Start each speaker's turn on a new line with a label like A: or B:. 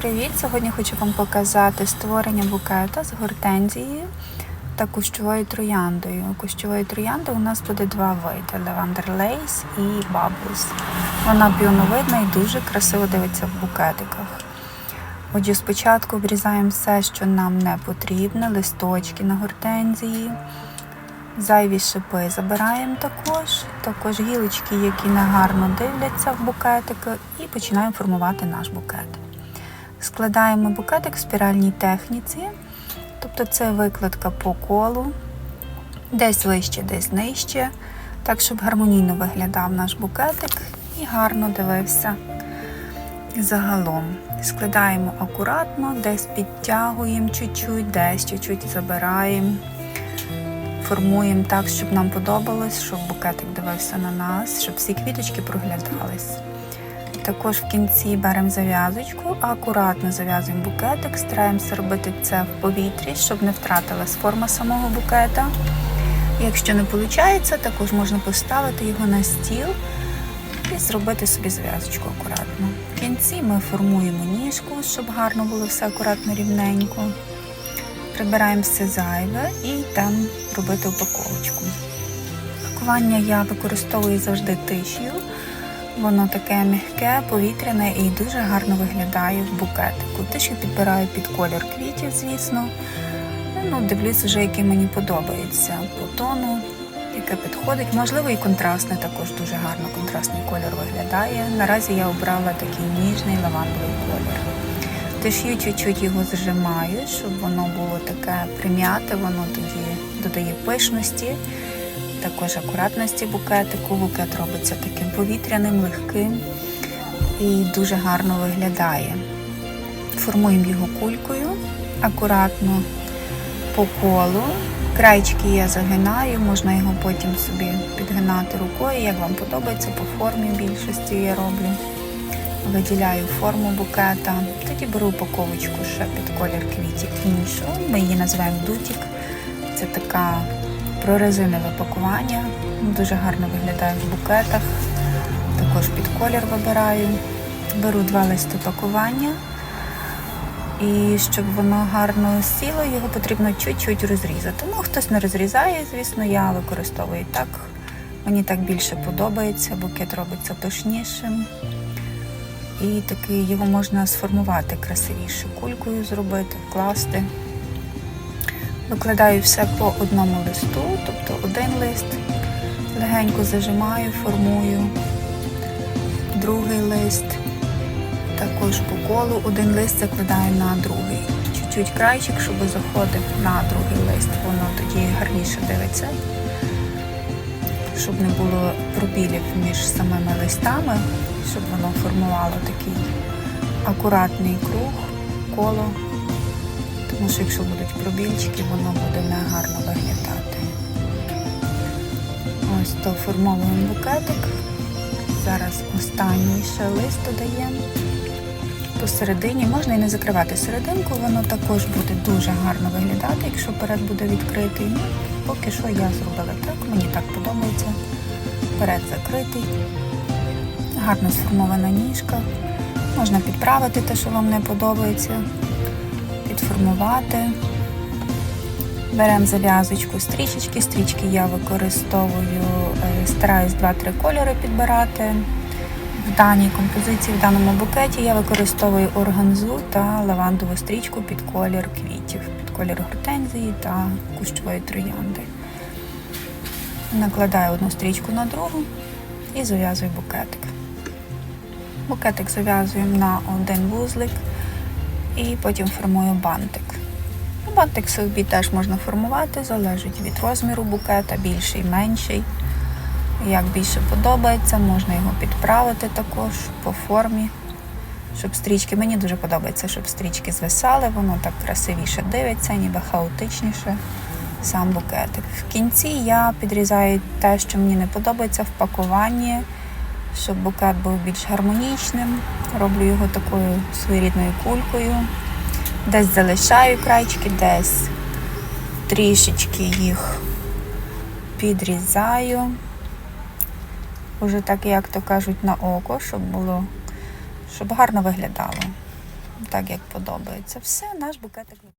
A: Привіт! Сьогодні хочу вам показати створення букета з гортензією та кущовою трояндою. Кущової троянди у нас буде два види: Lace і Bubbles. Вона піоновидна і дуже красиво дивиться в букетиках. Отже, спочатку обрізаємо все, що нам не потрібно, листочки на гортензії. Зайві шипи забираємо також, також гілочки, які негарно дивляться в букетики, і починаємо формувати наш букет. Складаємо букетик в спіральній техніці, тобто це викладка по колу, десь вище, десь нижче, так, щоб гармонійно виглядав наш букетик і гарно дивився загалом. Складаємо акуратно, десь підтягуємо чуть-чуть, десь чуть-чуть забираємо. Формуємо так, щоб нам подобалось, щоб букетик дивився на нас, щоб всі квіточки проглядались. Також в кінці беремо зав'язочку, акуратно зав'язуємо букетик, стараємося робити це в повітрі, щоб не втратилась форма самого букета. Якщо не виходить, також можна поставити його на стіл і зробити собі зав'язочку акуратно. В кінці ми формуємо ніжку, щоб гарно було все акуратно рівненько. Прибираємо все зайве і йдемо робити упаковочку. Пакування я використовую завжди тишію. Воно таке м'яке, повітряне і дуже гарно виглядає в букетику. Тишю підбираю під колір квітів, звісно. Ну, Дивлюсь вже, який мені подобається по тону, яке підходить. Можливо, і контрастне також дуже гарно контрастний колір виглядає. Наразі я обрала такий ніжний лавандовий колір. Тиш'ю чуть-чуть його зажимаю, щоб воно було таке прим'яте, воно тоді додає пишності, також акуратності букетику. Букет робиться таким повітряним, легким і дуже гарно виглядає. Формуємо його кулькою акуратно по колу. Крайчики я загинаю, можна його потім собі підгинати рукою, як вам подобається, по формі більшості я роблю виділяю форму букета. Тоді беру упаковочку ще під колір квітів іншу. Ми її називаємо дутік. Це така прорезинове пакування. Дуже гарно виглядає в букетах. Також під колір вибираю. Беру два листи пакування. І щоб воно гарно сіло, його потрібно чуть-чуть розрізати. Ну, хтось не розрізає, звісно, я використовую так. Мені так більше подобається, букет робиться пишнішим. І такий його можна сформувати красивіше, кулькою зробити, вкласти. Викладаю все по одному листу, тобто один лист, легенько зажимаю, формую, другий лист, також по колу один лист закладаю на другий. Чуть-чуть крайчик, щоб заходив на другий лист, воно тоді гарніше дивиться, щоб не було пробілів між самими листами щоб воно формувало такий акуратний круг, коло. Тому що якщо будуть пробільчики, воно буде негарно виглядати. Ось то формовуємо букетик. Зараз останній ще лист додаємо. Посередині можна і не закривати серединку, воно також буде дуже гарно виглядати, якщо перед буде відкритий. Ну, поки що я зробила так, мені так подобається. Перед закритий гарно сформована ніжка. Можна підправити те, що вам не подобається, підформувати. Беремо зав'язочку стрічечки. Стрічки я використовую, е, стараюсь 2-3 кольори підбирати. В даній композиції, в даному букеті я використовую органзу та лавандову стрічку під колір квітів, під колір гортензії та кущової троянди. Накладаю одну стрічку на другу і зав'язую букетик. Букетик зав'язуємо на один вузлик і потім формую бантик. Бантик собі теж можна формувати, залежить від розміру букета, більший, менший. Як більше подобається, можна його підправити також по формі, щоб стрічки, мені дуже подобається, щоб стрічки звисали, воно так красивіше дивиться, ніби хаотичніше сам букетик. В кінці я підрізаю те, що мені не подобається в пакуванні щоб букет був більш гармонічним. Роблю його такою своєрідною кулькою. Десь залишаю крайчики, десь трішечки їх підрізаю. Уже так, як то кажуть, на око, щоб було, щоб гарно виглядало. так як подобається. Все, наш букетик.